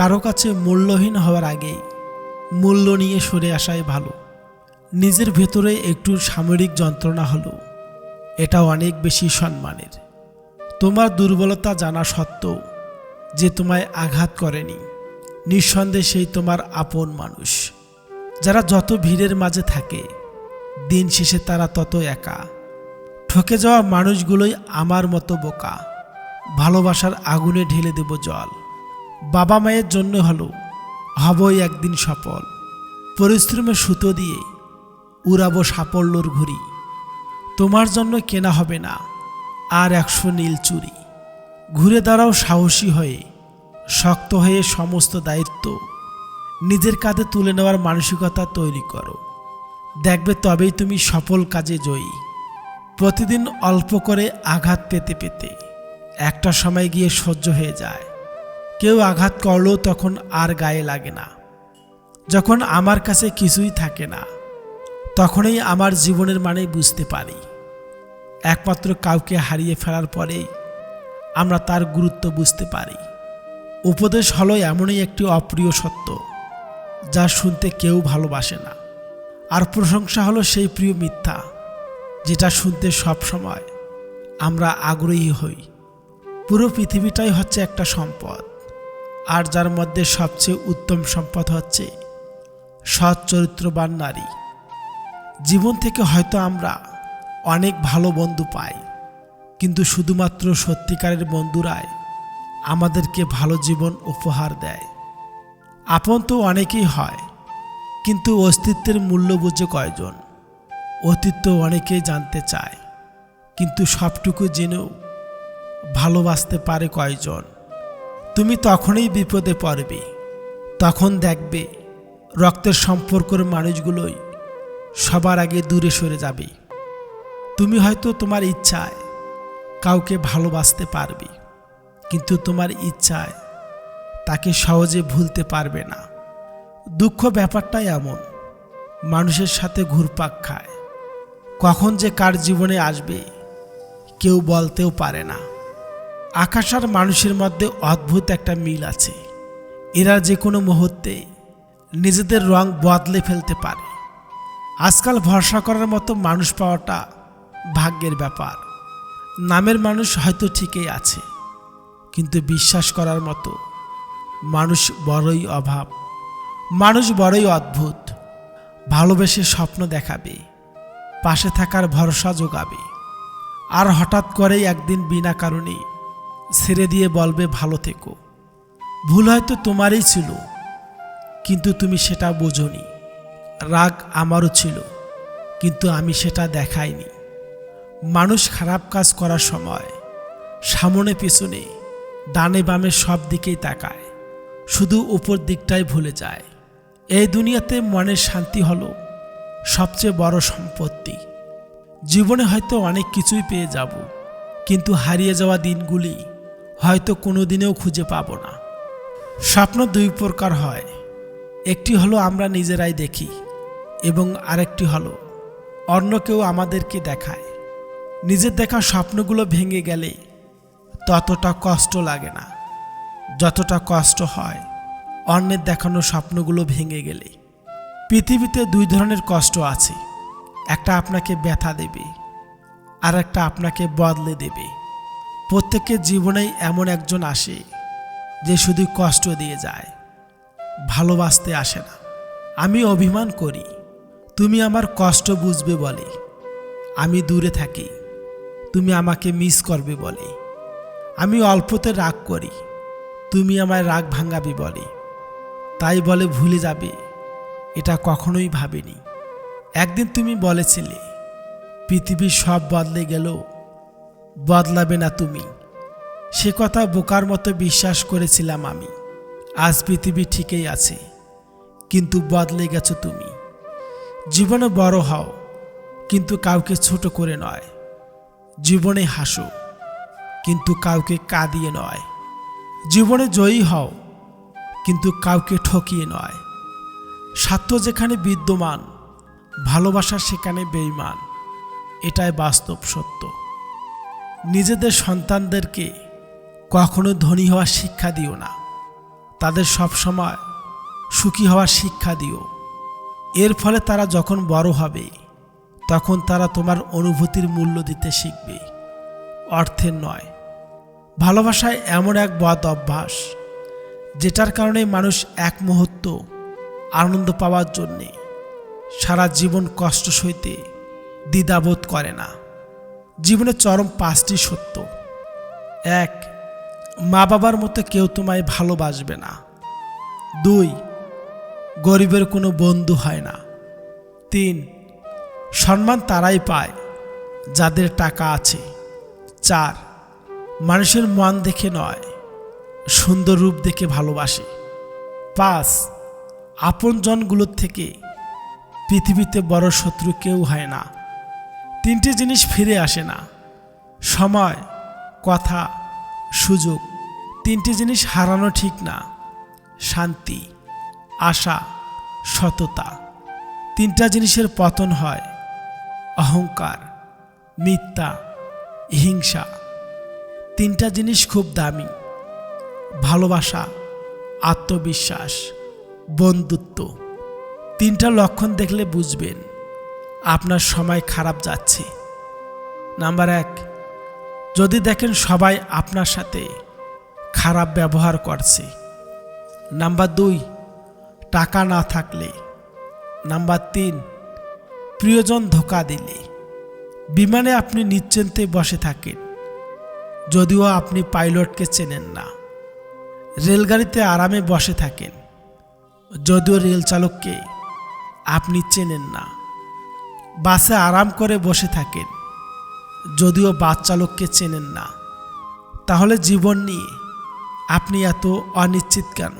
কারও কাছে মূল্যহীন হওয়ার আগেই মূল্য নিয়ে সরে আসাই ভালো। নিজের ভেতরে একটু সামরিক যন্ত্রণা হলো এটা অনেক বেশি সম্মানের। তোমার দুর্বলতা জানা সত্ত্বেও যে তোমায় আঘাত করেনি নিঃসন্দেহে সেই তোমার আপন মানুষ। যারা যত ভিড়ের মাঝে থাকে, দিন শেষে তারা তত একা। ঠকে যাওয়া মানুষগুলোই আমার মতো বোকা। ভালোবাসার আগুনে ঢেলে দেব জল। বাবা মায়ের জন্য হলো, হবই একদিন সফল। পরিশ্রমের সুতো দিয়ে উড়াবো সাফল্যর ঘুরি তোমার জন্য কেনা হবে না, আর একশো নীল চুরি ঘুরে দাঁড়াও সাহসী হয়ে, শক্ত হয়ে সমস্ত দায়িত্ব নিজের কাঁধে তুলে নেওয়ার মানসিকতা তৈরি করো। দেখবে তবেই তুমি সফল কাজে জয়ী। প্রতিদিন অল্প করে আঘাত পেতে পেতে একটা সময় গিয়ে সহ্য হয়ে যায়। কেউ আঘাত করলেও তখন আর গায়ে লাগে না। যখন আমার কাছে কিছুই থাকে না, তখনই আমার জীবনের মানে বুঝতে পারি। একমাত্র কাউকে হারিয়ে ফেলার পরেই আমরা তার গুরুত্ব বুঝতে পারি। উপদেশ হলো এমনই একটি অপ্রিয় সত্য, যা শুনতে কেউ ভালোবাসে না। আর প্রশংসা হলো সেই প্রিয় মিথ্যা, যেটা শুনতে সব সময় আমরা আগ্রহী হই। পুরো পৃথিবীটাই হচ্ছে একটা সম্পদ। আর যার মধ্যে সবচেয়ে উত্তম সম্পদ হচ্ছে সৎ চরিত্রবান নারী। জীবন থেকে হয়তো আমরা অনেক ভালো বন্ধু পাই, কিন্তু শুধুমাত্র সত্যিকারের বন্ধুরাই আমাদেরকে ভালো জীবন উপহার দেয়। আপন তো অনেকেই হয়, কিন্তু অস্তিত্বের মূল্য বুঝে কয়জন? অতীত অনেকেই জানতে চায়, কিন্তু সবটুকু জেনেও ভালোবাসতে পারে কয়জন? তুমি তখনই বিপদে পড়বে। তখন দেখবে রক্তের সম্পর্কের মানুষগুলোই সবার আগে দূরে সরে যাবে। তুমি হয়তো তোমার ইচ্ছায় কাউকে ভালোবাসতে পারবে, কিন্তু তোমার ইচ্ছায় তাকে সহজে ভুলতে পারবে না। দুঃখ ব্যাপারটাই এমন, মানুষের সাথে ঘুরপাক খায়। কখন যে কার জীবনে আসবে, কেউ বলতেও পারে না। আকাশ আর মানুষের মধ্যে অদ্ভুত একটা মিল আছে। এরা যে কোনো মুহূর্তে নিজেদের রং বদলে ফেলতে পারে। আজকাল ভরসা করার মতো মানুষ পাওয়াটা ভাগ্যের ব্যাপার। নামের মানুষ হয়তো ঠিকই আছে, কিন্তু বিশ্বাস করার মতো মানুষ বড়ই অভাব। মানুষ বড়ই অদ্ভুত। ভালোবেসে স্বপ্ন দেখাবে, পাশে থাকার ভরসা যোগাবে। আর হঠাৎ করেই একদিন বিনা কারণে ছেড়ে দিয়ে বলবে, ভালো থেকো। ভুল হয়তো তোমারই ছিল, কিন্তু তুমি সেটা বোঝনি। রাগ আমারও ছিল, কিন্তু আমি সেটা দেখাইনি। মানুষ খারাপ কাজ করার সময় সামনে পেছনে, ডানে বামে সব দিকেই তাকায়। শুধু উপর দিকটাই ভুলে যায়। এই দুনিয়াতে মনের শান্তি হলো সবচেয়ে বড় সম্পত্তি। জীবনে হয়তো অনেক কিছুই পেয়ে যাব, কিন্তু হারিয়ে যাওয়া দিনগুলি হয়তো কোনো দিনেও খুঁজে পাব না। স্বপ্ন দুই প্রকার হয়। একটি হলো আমরা নিজেরাই দেখি এবং আরেকটি হলো অন্য কেউ আমাদেরকে দেখায়। নিজের দেখা স্বপ্নগুলো ভেঙে গেলে ততটা কষ্ট লাগে না। যতটা কষ্ট হয়, অন্যের দেখানো স্বপ্নগুলো ভেঙে গেলে। পৃথিবীতে দুই ধরনের কষ্ট আছে। একটা আপনাকে ব্যথা দেবে আর একটা আপনাকে বদলে দেবে। প্রত্যেকের জীবনেই এমন একজন আসে যে শুধু কষ্ট দিয়ে যায়, ভালোবাসতে আসে না। আমি অভিমান করি, তুমি আমার কষ্ট বুঝবে বলে। আমি দূরে থাকি, তুমি আমাকে মিস করবে বলে। আমি অল্পতে রাগ করি, তুমি আমায় রাগ ভাঙাবি বলে। তাই বলে ভুলে যাবে, এটা কখনোই ভাবিনি। একদিন তুমি বলেছিলে পৃথিবী সব বদলে গেল বদলাবে না তুমি। সে কথা বোকার মতো বিশ্বাস করেছিলাম আমি। আজ পৃথিবী ঠিকই আছে, কিন্তু বদলে গেছো তুমি। জীবনে বড় হও, কিন্তু কাউকে ছোট করে নয়। জীবনে হাসো, কিন্তু কাউকে কাঁদিয়ে নয়। জীবনে জয়ী হও, কিন্তু কাউকে ঠকিয়ে নয়। স্বার্থ যেখানে বিদ্যমান, ভালোবাসা সেখানে বেইমান এটাই বাস্তব সত্য। নিজেদের সন্তানদেরকে কখনো ধনী হওয়ার শিক্ষা দিও না। তাদের সব সময় সুখী হওয়ার শিক্ষা দিও। এর ফলে তারা যখন বড় হবে, তখন তারা তোমার অনুভূতির মূল্য দিতে শিখবে। অর্থের নয়। ভালোবাসায় এমন এক বদ অভ্যাস, যেটার কারণে মানুষ এক মুহূর্ত আনন্দ পাওয়ার জন্যে সারা জীবন কষ্ট সইতে দ্বিধাবোধ করে না। জীবনের চরম পাঁচটি সত্য। এক, মা বাবার মতো কেউ তোমায় ভালোবাসবে না। দুই, গরিবের কোনো বন্ধু হয় না। তিন, সম্মান তারাই পায় যাদের টাকা আছে। চার, মানুষের মন দেখে নয়, সুন্দর রূপ দেখে ভালোবাসে। পাঁচ, আপনজনগুলোর থেকে পৃথিবীতে বড় শত্রু কেউ হয় না। তিনটি জিনিস ফিরে আসে না। সময়, কথা, সুযোগ। তিনটি জিনিস হারানো ঠিক না। শান্তি, আশা, সততা। তিনটা জিনিসের পতন হয়। অহংকার, মিথ্যা, হিংসা। তিনটা জিনিস খুব দামি। ভালোবাসা, আত্মবিশ্বাস, বন্ধুত্ব। তিনটা লক্ষণ দেখলে বুঝবেন। আপনার সময় খারাপ যাচ্ছে। নাম্বার এক, যদি দেখেন সবাই আপনার সাথে খারাপ ব্যবহার করছে। নাম্বার দুই, টাকা না থাকলে। নাম্বার তিন, প্রিয়জন ধোকা দিলে। বিমানে আপনি নিশ্চিন্তে বসে থাকেন। যদিও আপনি পাইলটকে চেনেন না। রেলগাড়িতে আরামে বসে থাকেন। যদিও রেল চালককে আপনি চেনেন না। বাসে আরাম করে বসে থাকেন। যদিও বাস চালককে চেনেন না। তাহলে জীবন নিয়ে আপনি এত অনিশ্চিত কেন?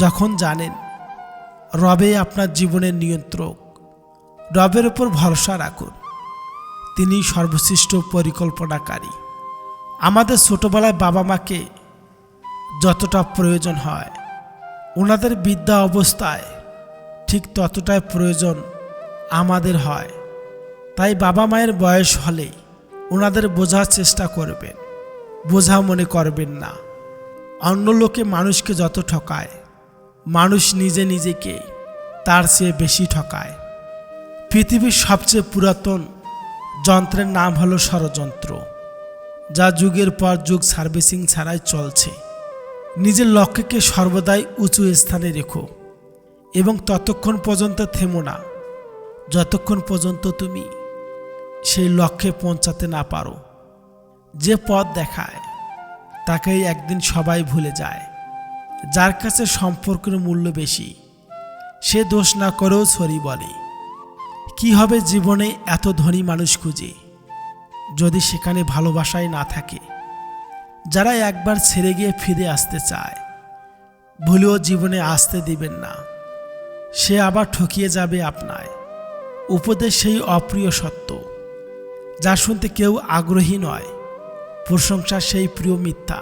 যখন জানেন, রবে আপনার জীবনের নিয়ন্ত্রক। রবের উপর ভরসা রাখুন। তিনি সর্বশ্রেষ্ঠ পরিকল্পনাকারী। আমাদের ছোটবেলায় বাবা মাকে যতটা প্রয়োজন হয়, ওনাদের বিদ্যা অবস্থায় ঠিক ততটাই প্রয়োজন আমাদের হয়। তাই বাবা মায়ের বয়স হলে ওনাদের বোঝার চেষ্টা করবেন। বোঝা মনে করবেন না। অন্য লোকে মানুষকে যত ঠকায়, মানুষ নিজে নিজেকে তার চেয়ে বেশি ঠকায়। পৃথিবীর সবচেয়ে পুরাতন যন্ত্রের নাম হলো ষড়যন্ত্র, যা যুগের পর যুগ সার্ভিসিং ছাড়াই চলছে। নিজের লক্ষ্যকে সর্বদাই উঁচু স্থানে রেখো এবং ততক্ষণ পর্যন্ত থেমো না। যতক্ষণ পর্যন্ত তুমি সেই লক্ষ্যে পৌঁছাতে না পারো, যে পথ দেখায়, তাকেই একদিন সবাই ভুলে যায়। যার কাছে সম্পর্কের মূল্য বেশি, সে দোষ না করেও সরি বলে। কি হবে জীবনে এত ধনী মানুষ খুঁজে, যদি সেখানে ভালোবাসাই না থাকে? যারা একবার ছেড়ে গিয়ে ফিরে আসতে চায়, ভুলেও জীবনে আসতে দিবেন না। সে আবার ঠকিয়ে যাবে আপনায়। উপদেশ সেই অপ্রিয় সত্য, যা শুনতে কেউ আগ্রহী নয়। প্রশংসা সেই প্রিয় মিথ্যা,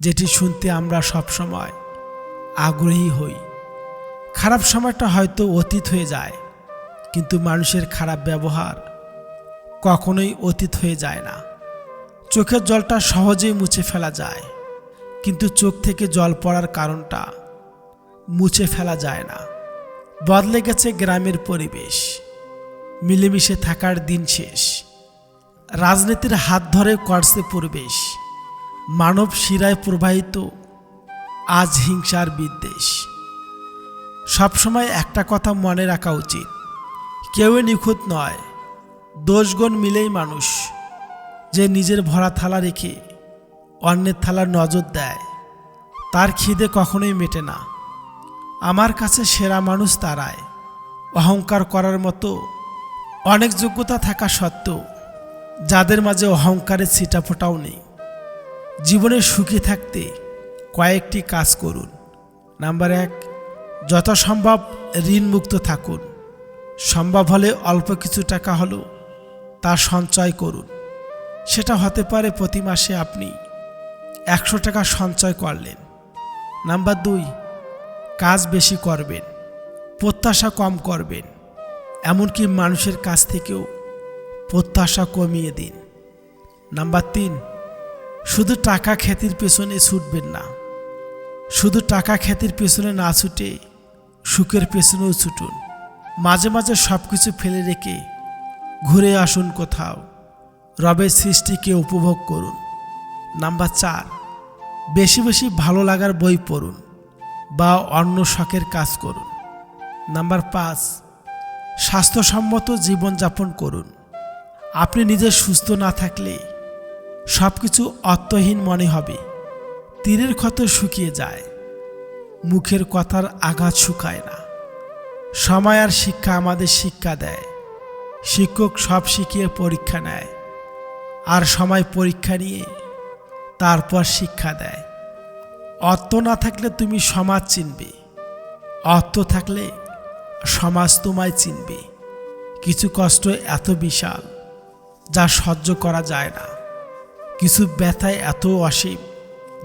যেটি শুনতে আমরা সবসময় আগ্রহী হই। খারাপ সময়টা হয়তো অতীত হয়ে যায়, কিন্তু মানুষের খারাপ ব্যবহার কখনোই অতীত হয়ে যায় না। চোখের জলটা সহজেই মুছে ফেলা যায়, কিন্তু চোখ থেকে জল পড়ার কারণটা মুছে ফেলা যায় না। বদলে গেছে গ্রামের পরিবেশ। মিলেমিশে থাকার দিন শেষ। রাজনীতির হাত ধরে করছে পরিবেশ। মানব শিরায় প্রবাহিত আজ হিংসার বিদ্বেষ। সবসময় একটা কথা মনে রাখা উচিত। কেউই নিখুঁত নয়। দোষগুণ মিলেই মানুষ। যে নিজের ভরা থালা রেখে অন্যের থালার নজর দেয়, তার খিদে কখনোই মেটে না। আমার কাছে সেরা মানুষ তারায় অহংকার করার মতো অনেক যোগ্যতা থাকা সত্ত্বেও যাদের মাঝে অহংকারের ছিটা ফোটাও নেই। জীবনে সুখী থাকতে কয়েকটি কাজ করুন। নাম্বার এক যত সম্ভব ঋণমুক্ত থাকুন। সম্ভব হলে অল্প কিছু টাকা হলেও তা সঞ্চয় করুন। সেটা হতে পারে প্রতি মাসে আপনি একশো টাকা সঞ্চয় করলেন। নাম্বার দুই, কাজ বেশি করবেন, প্রত্যাশা কম করবেন। এমনকি মানুষের কাছ থেকেও প্রত্যাশা কমিয়ে দিন। নাম্বার তিন, শুধু টাকা খ্যাতির পেছনে ছুটবেন না। শুধু টাকা খ্যাতির পেছনে না ছুটে সুখের পেছনেও ছুটুন। মাঝে মাঝে সব কিছু ফেলে রেখে ঘুরে আসুন কোথাও। রবের সৃষ্টিকে উপভোগ করুন। নাম্বার চার, বেশি বেশি ভালো লাগার বই পড়ুন বা অন্য শখের কাজ করুন। নাম্বার পাঁচ স্বাস্থ্যসম্মত জীবনযাপন করুন। আপনি নিজে সুস্থ না থাকলে সব কিছু অর্থহীন মনে হবে। তীরের ক্ষত শুকিয়ে যায়। মুখের কথার আঘাত শুকায় না। সময় আর শিক্ষা আমাদের শিক্ষা দেয়। শিক্ষক সব শিখিয়ে পরীক্ষা নেয়। আর সময় পরীক্ষা নিয়ে তারপর শিক্ষা দেয়। অর্থ না থাকলে তুমি সমাজ চিনবে। অর্থ থাকলে সমাজ তোমায় চিনবে। কিছু কষ্ট এত বিশাল, যা সহ্য করা যায় না। কিছু ব্যথায় এত অসীম,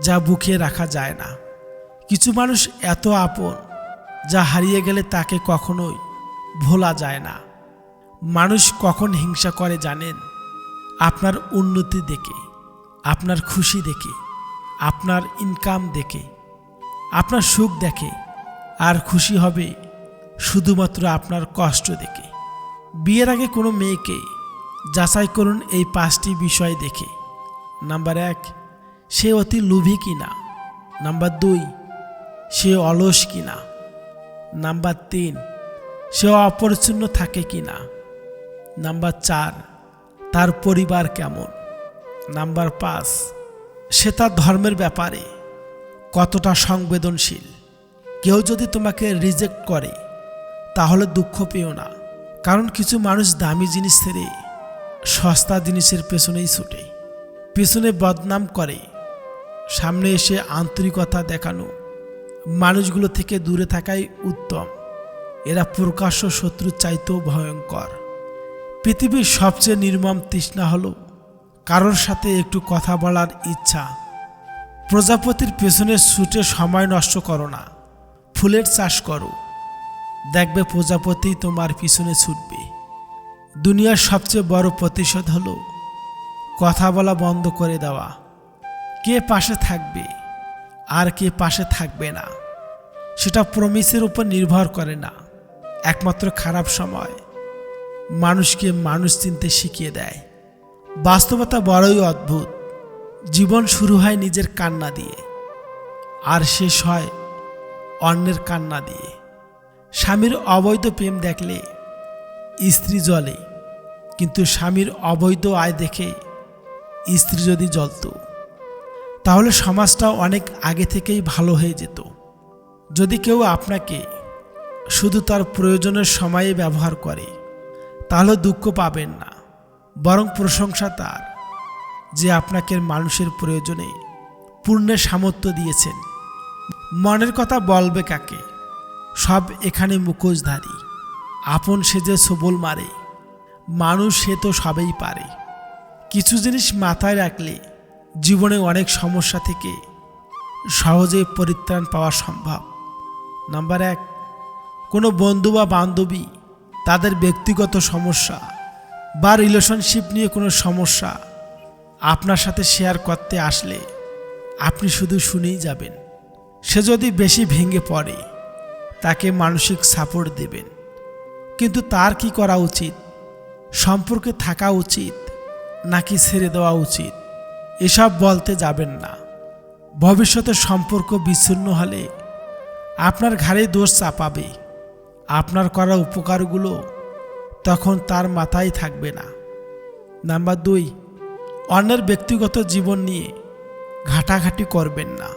যা বুকে রাখা যায় না। কিছু মানুষ এত আপন, যা হারিয়ে গেলে তাকে কখনোই ভোলা যায় না। মানুষ কখন হিংসা করে জানেন? আপনার উন্নতি দেখে, আপনার খুশি দেখে, আপনার ইনকাম দেখে, আপনার সুখ দেখে, আর খুশি হবে শুধুমাত্র আপনার কষ্ট দেখে। বিয়ের আগে কোনো মেয়েকে যাচাই করুন এই পাঁচটি বিষয় দেখে। নাম্বার এক, সে অতি লোভী কিনা? নাম্বার দুই, সে অলস কিনা? নাম্বার তিন, সে অপরিচ্ছন্ন থাকে কিনা? নাম্বার চার, তার পরিবার কেমন? নাম্বার পাঁচ, সে তার ধর্মের ব্যাপারে কতটা সংবেদনশীল? কেউ যদি তোমাকে রিজেক্ট করে তাহলে দুঃখ পেও না। কারণ কিছু মানুষ দামি জিনিস ছেড়ে সস্তা জিনিসের পেছনেই ছুটে। পেছনে বদনাম করে। সামনে এসে আন্তরিকতা দেখানো। মানুষগুলো থেকে দূরে থাকাই উত্তম। এরা প্রকাশ্য শত্রু চাইতেও ভয়ঙ্কর। পৃথিবীর সবচেয়ে নির্মম তৃষ্ণা হল কারোর সাথে একটু কথা বলার ইচ্ছা। প্রজাপতির পেছনে ছুটে সময় নষ্ট করো না। ফুলের চাষ করো। দেখবে প্রজাপতি তোমার পিছনে ছুটবে। দুনিয়ার সবচেয়ে বড় প্রতিশোধ হলো, কথা বলা বন্ধ করে দেওয়া। কে পাশে থাকবে, আর কে পাশে থাকবে না, সেটা প্রমিসের উপর নির্ভর করে না। একমাত্র খারাপ সময় মানুষকে মানুষ চিনতে শিখিয়ে দেয়। বাস্তবতা বড়ই অদ্ভুত। জীবন শুরু হয় নিজের কান্না দিয়ে, আর শেষ হয় অন্যের কান্না দিয়ে। স্বামীর অবৈধ প্রেম দেখলে স্ত্রী জ্বলে, কিন্তু স্বামীর অবৈধ আয় দেখে স্ত্রী যদি জ্বলত, তাহলে সমাজটা অনেক আগে থেকেই ভালো হয়ে যেত। যদি কেউ আপনাকে শুধু তার প্রয়োজনের সময়ে ব্যবহার করে, তাহলে দুঃখ পাবেন না, বরং প্রশংসা তার যে আপনাকে মানুষের প্রয়োজনে পূর্ণের সামর্থ্য দিয়েছেন। মনের কথা বলবে কাকে? সব এখানে মুখোশধারী। আপন সেজে সবল মারে, মানুষ সে তো সবেই পারে। কিছু জিনিস মাথায় রাখলে জীবনে অনেক সমস্যা থেকে সহজে পরিত্রাণ পাওয়া সম্ভব। নাম্বার এক, কোনো বন্ধু বা বান্ধবী তাদের ব্যক্তিগত সমস্যা বা রিলেশনশিপ নিয়ে কোনো সমস্যা আপনার সাথে শেয়ার করতে আসলে আপনি শুধু শুনেই যাবেন। সে যদি বেশি ভেঙে পড়ে তাকে মানসিক সাপোর্ট দেবেন। কিন্তু তার কি করা উচিত? সম্পর্কে থাকা উচিত নাকি ছেড়ে দেওয়া উচিত? এসব বলতে যাবেন না। ভবিষ্যতে সম্পর্ক বিচ্ছিন্ন হলে আপনার ঘাড়ে দোষ চাপাবে। আপনার করা উপকারগুলো তখন তার মাথায় থাকবে না। নাম্বার দুই, অন্যের ব্যক্তিগত জীবন নিয়ে ঘাটাঘাটি করবেন না।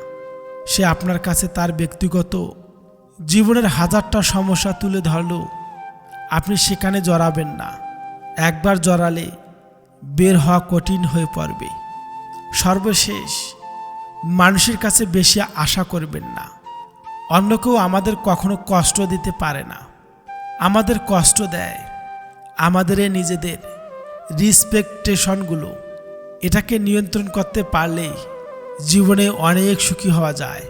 সে আপনার কাছে তার ব্যক্তিগত জীবনের হাজারটা সমস্যা তুলে ধরলেও আপনি সেখানে জড়াবেন না। একবার জড়ালে বের হওয়া কঠিন হয়ে পড়বে। সর্বশেষ, মানুষের কাছে বেশি আশা করবেন না। অন্য কেউ আমাদের কখনো কষ্ট দিতে পারে না। আমাদের কষ্ট দেয় আমাদের নিজেদের রিসপেকটেশনগুলো। এটাকে নিয়ন্ত্রণ করতে পারলেই জীবনে অনেক সুখী হওয়া যায়।